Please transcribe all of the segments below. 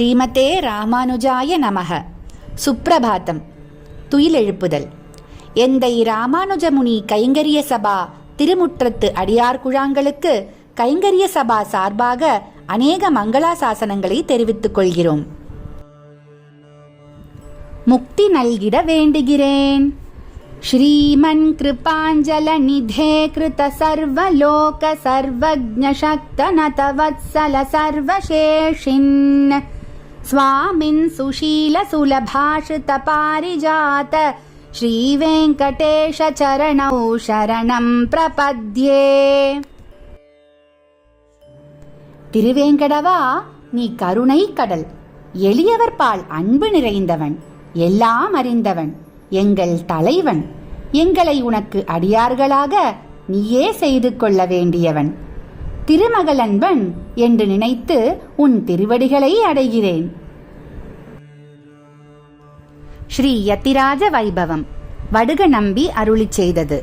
ஸ்ரீமதே ராமானுஜாய நமக சுப்பிரபாதம் துயிலெழுப்புதல் எந்தை ராமானுஜமுனி கைங்கரிய சபா திருமுற்றத்து அடியார் குழாங்களுக்கு கைங்கரிய சபா சார்பாக அநேக மங்களாசாசனங்களை தெரிவித்துக் கொள்கிறோம் முக்தி நல்கிட வேண்டுகிறேன் श्रीमन् कृपाञ्जलनिधे कृत सर्वलोक सर्वज्ञ शक्तनत वत्सल सर्वशेषिन् स्वामिन् सुशील सुलभाषित पारिजात श्रीवेङ्कटेश चरणौ शरणं प्रपद्ये திருவேங்கடவா நீ கருணை கடல் எளியவர் பால் அன்பு நிறைந்தவன் எல்லாம் அறிந்தவன் எங்கள் தலைவன் எங்களை உனக்கு அடியார்களாக நீயே செய்து கொள்ள வேண்டியவன் திருமகளன்பன் என்று நினைத்து உன் திருவடிகளை அடைகிறேன் ஸ்ரீ யத்திராஜ வைபவம் வடுக நம்பி அருளிச் செய்தது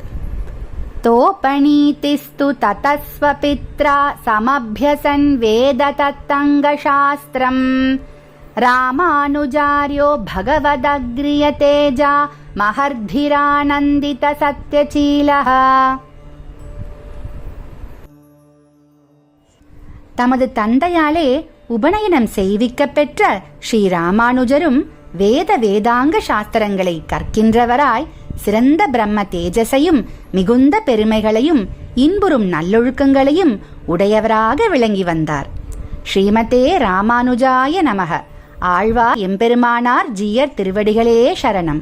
तोपणीतिस्तु ततस्वपित्रा समभ्यसन् वेद तत्तङ्गशास्त्रम् रामानुजार्यो भगवदग्रियतेजा महर्भिरानन्दितसत्यशीलः தமது தந்தையாலே உபநயனம் செய்விக்கப் பெற்ற ஸ்ரீ ராமானுஜரும் வேத வேதாங்க சாஸ்திரங்களை கற்கின்றவராய் சிறந்த பிரம்ம தேஜஸையும் மிகுந்த பெருமைகளையும் இன்புறும் நல்லொழுக்கங்களையும் உடையவராக விளங்கி வந்தார். ஸ்ரீமதே ராமானுஜாய நமக. ஆழ்வா எம்பெருமானார் ஜீயர் திருவடிகளே சரணம்.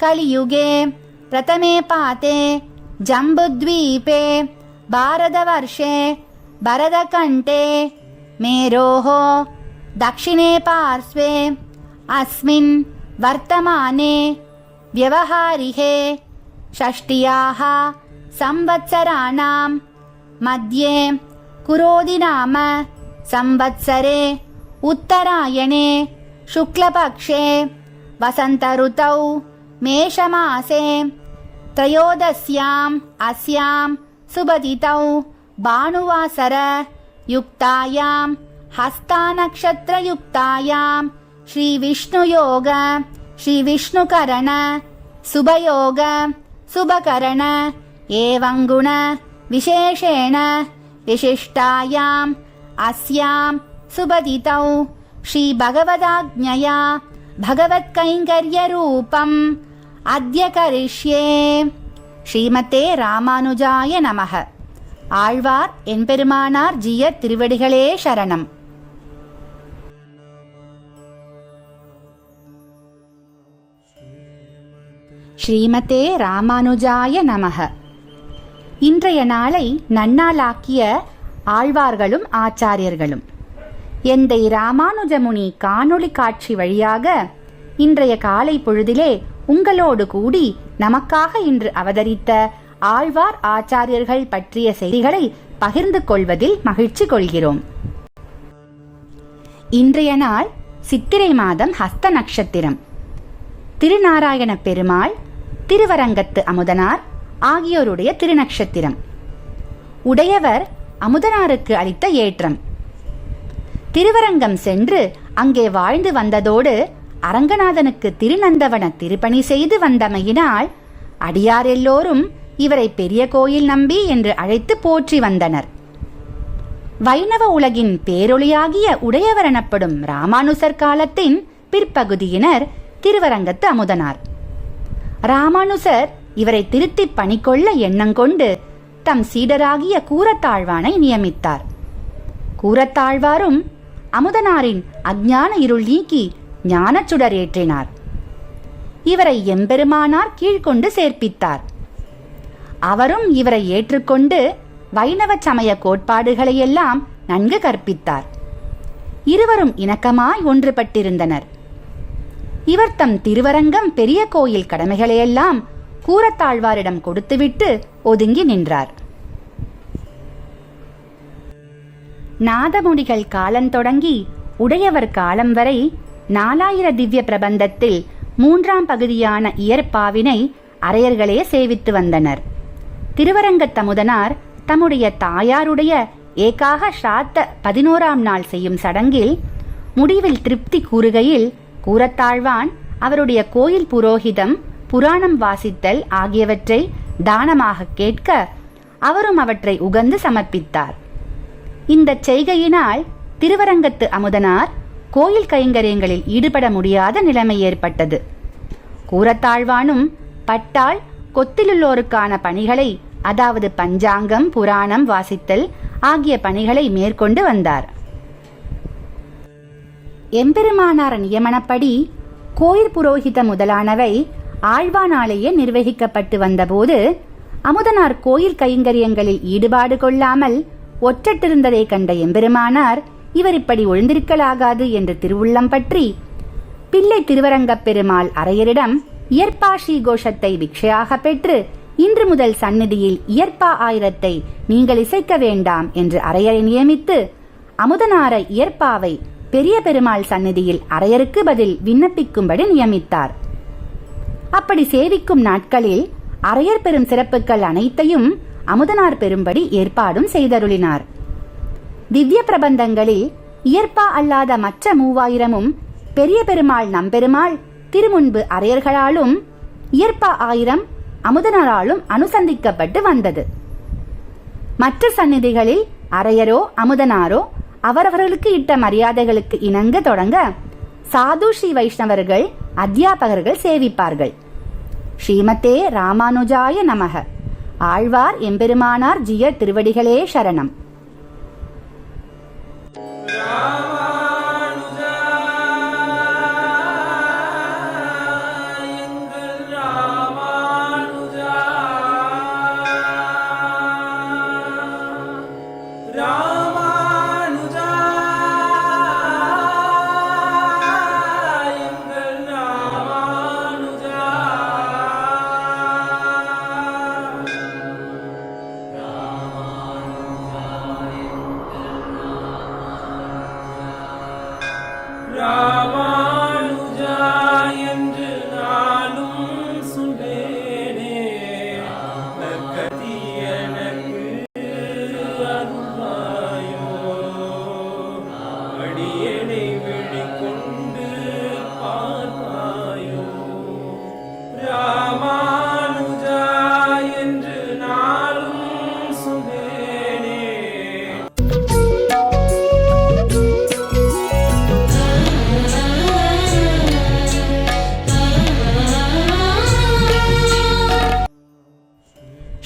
कलियुगे प्रथमे पाते जम्बुद्वीपे भारतवर्षे भरतकण्ठे मेरोः दक्षिणे पार्श्वे अस्मिन् वर्तमाने व्यवहारिहे षष्ट्याः संवत्सराणां मध्ये कुरोदि नाम संवत्सरे उत्तरायणे शुक्लपक्षे वसन्तऋतौ मेषमासे त्रयोदश्याम् अस्यां सुबदितौ भानुवासर युक्तायां हस्तानक्षत्रयुक्तायां श्रीविष्णुयोग श्रीविष्णुकरण शुभयोग शुभकरण एवं गुण विशेषेण विशिष्टायाम् अस्यां सुबदितौ श्रीभगवदाज्ञया भगवत्कैङ्कर्यरूपम् அத்ய கரிஷ்யே ஸ்ரீமதே ராமானுஜாய நமக ஆழ்வார் என்பெருமானார் ஜிய திருவடிகளே சரணம் ஸ்ரீமதே ராமானுஜாய நமக இன்றைய நாளை நன்னாளாக்கிய ஆழ்வார்களும் ஆச்சாரியர்களும். எந்தை ராமானுஜமுனி காணொளி காட்சி வழியாக இன்றைய காலை பொழுதிலே உங்களோடு கூடி நமக்காக இன்று அவதரித்த ஆழ்வார் ஆச்சாரியர்கள் பற்றிய செய்திகளை பகிர்ந்து கொள்வதில் மகிழ்ச்சி கொள்கிறோம். இன்றைய நாள் சித்திரை மாதம் ஹஸ்த நட்சத்திரம். திருநாராயண பெருமாள் திருவரங்கத்து அமுதனார் ஆகியோருடைய திருநக்ஷத்திரம். உடையவர் அமுதனாருக்கு அளித்த ஏற்றம். திருவரங்கம் சென்று அங்கே வாழ்ந்து வந்ததோடு அரங்கநாதனுக்கு திருநந்தவன திருப்பணி செய்து வந்தமையினால் அடியார் எல்லோரும் இவரை பெரிய கோயில் நம்பி என்று அழைத்து போற்றி வந்தனர். வைணவ உலகின் பேரொளியாகிய உடையவர் எனப்படும் ராமானுசர் காலத்தின் பிற்பகுதியினர் திருவரங்கத்து அமுதனார். ராமானுசர் இவரை திருத்திப் பணிக்கொள்ள எண்ணங்கொண்டு தம் சீடராகிய கூரத்தாழ்வானை நியமித்தார். கூரத்தாழ்வாரும் அமுதனாரின் அஜ்ஞான இருள் நீக்கி ஞானச்சுடர் ஏற்றினார். இவரை எம்பெருமானார் கீழ்கொண்டு சேர்ப்பித்தார். அவரும் இவரை ஏற்றுக்கொண்டு வைணவ சமய கோட்பாடுகளையெல்லாம் நன்கு கற்பித்தார். இருவரும் இணக்கமாய் ஒன்றுபட்டிருந்தனர். இவர் தம் திருவரங்கம் பெரிய கோயில் கடமைகளையெல்லாம் கூரத்தாழ்வாரிடம் கொடுத்துவிட்டு ஒதுங்கி நின்றார். நாதமுடிகள் காலம் தொடங்கி உடையவர் காலம் வரை நாலாயிர திவ்ய பிரபந்தத்தில் மூன்றாம் பகுதியான இயற்பாவினை அரையர்களே சேவித்து வந்தனர். திருவரங்கத்தமுதனார் தம்முடைய தாயாருடைய ஏகாக ஸ்ராத்த பதினோராம் நாள் செய்யும் சடங்கில் முடிவில் திருப்தி கூறுகையில் கூறத்தாழ்வான் அவருடைய கோயில் புரோகிதம் புராணம் வாசித்தல் ஆகியவற்றை தானமாக கேட்க அவரும் அவற்றை உகந்து சமர்ப்பித்தார். இந்த செய்கையினால் திருவரங்கத்து அமுதனார் கோயில் கைங்கரியங்களில் ஈடுபட முடியாத நிலைமை ஏற்பட்டது. கூறத்தாழ்வானும் பட்டால் கொத்திலுள்ளோருக்கான பணிகளை அதாவது பஞ்சாங்கம் புராணம் வாசித்தல் ஆகிய பணிகளை மேற்கொண்டு வந்தார். எம்பெருமானார் நியமனப்படி கோயில் புரோகித முதலானவை ஆழ்வானாலேயே நிர்வகிக்கப்பட்டு வந்தபோது அமுதனார் கோயில் கைங்கரியங்களில் ஈடுபாடு கொள்ளாமல் ஒற்றட்டிருந்ததை கண்ட எம்பெருமானார் இவர் இப்படி ஒழுந்திருக்கலாகாது என்று திருவுள்ளம் பற்றி பிள்ளை திருவரங்கப் பெருமாள் அரையரிடம் இயற்பாஷி கோஷத்தை பிக்ஷையாக பெற்று இன்று முதல் சந்நிதியில் இயற்பா ஆயிரத்தை நீங்கள் இசைக்க வேண்டாம் என்று அரையரை நியமித்து அமுதனார இயற்பாவை பெரிய பெருமாள் சந்நிதியில் அரையருக்கு பதில் விண்ணப்பிக்கும்படி நியமித்தார். அப்படி சேவிக்கும் நாட்களில் அரையர் பெறும் சிறப்புகள் அனைத்தையும் அமுதனார் பெறும்படி ஏற்பாடும் செய்தருளினார். திவ்ய பிரபந்தங்களில் இயற்பா அல்லாத மற்ற மூவாயிரமும் பெரிய பெருமாள் நம்பெருமாள் திருமுன்பு அரையர்களாலும் இயற்பா ஆயிரம் அமுதனாராலும் அனுசந்திக்கப்பட்டு வந்தது. மற்ற சந்நிதிகளில் அரையரோ அமுதனாரோ அவரவர்களுக்கு இட்ட மரியாதைகளுக்கு இணங்க தொடங்க சாது ஸ்ரீ வைஷ்ணவர்கள் அத்தியாபகர்கள் சேவிப்பார்கள். ஸ்ரீமதே ராமானுஜாய நமக. ஆழ்வார் எம்பெருமானார் ஜிய திருவடிகளே சரணம்.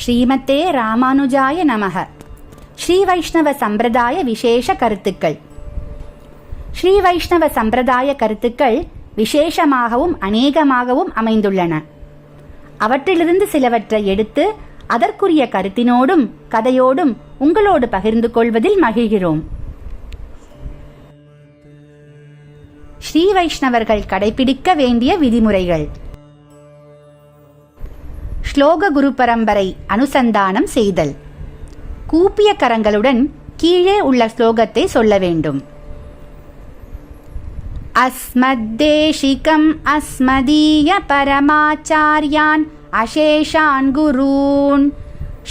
ஸ்ரீமத்தே ராமானுஜாய நமக. ஸ்ரீ வைஷ்ணவ சம்பிரதாய விசேஷ கருத்துக்கள். ஸ்ரீ வைஷ்ணவ சம்பிரதாய கருத்துக்கள் விசேஷமாகவும் அநேகமாகவும் அமைந்துள்ளன. அவற்றிலிருந்து சிலவற்றை எடுத்து அதற்குரிய கருத்தினோடும் கதையோடும் உங்களோடு பகிர்ந்து கொள்வதில் மகிழ்கிறோம். ஸ்ரீ வைஷ்ணவர்கள் கடைபிடிக்க வேண்டிய விதிமுறைகள். ஸ்லோக குரு பரம்பரை அனுசந்தானம் செய்தல். கூப்பிய கரங்களுடன் கீழே உள்ள ஸ்லோகத்தை சொல்ல வேண்டும். அஸ்மத்தேஷிகம் அஸ்மதீய பரமாச்சாரியான் அசேஷான் குரூன்.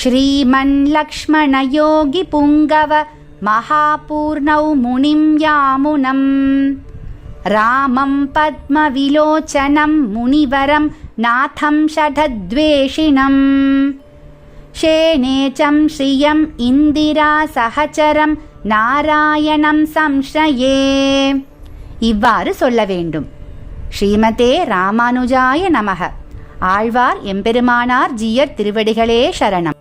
ஸ்ரீமன் லக்ஷ்மண யோகி புங்கவ மகாபூர்ணௌ முனிம் யாமுனம். ராமம் பத்மவிலோச்சனம் முனிவரம் नाथं षठद्वेषिणम् शेनेचं श्रियम् इन्दिरा सहचरं நாராயணம் சம்ஷயே இவ்வாறு சொல்ல வேண்டும் ஸ்ரீமதே ராமானுஜாய நமக ஆழ்வார் எம்பெருமானார் ஜீயர் திருவடிகளே சரணம்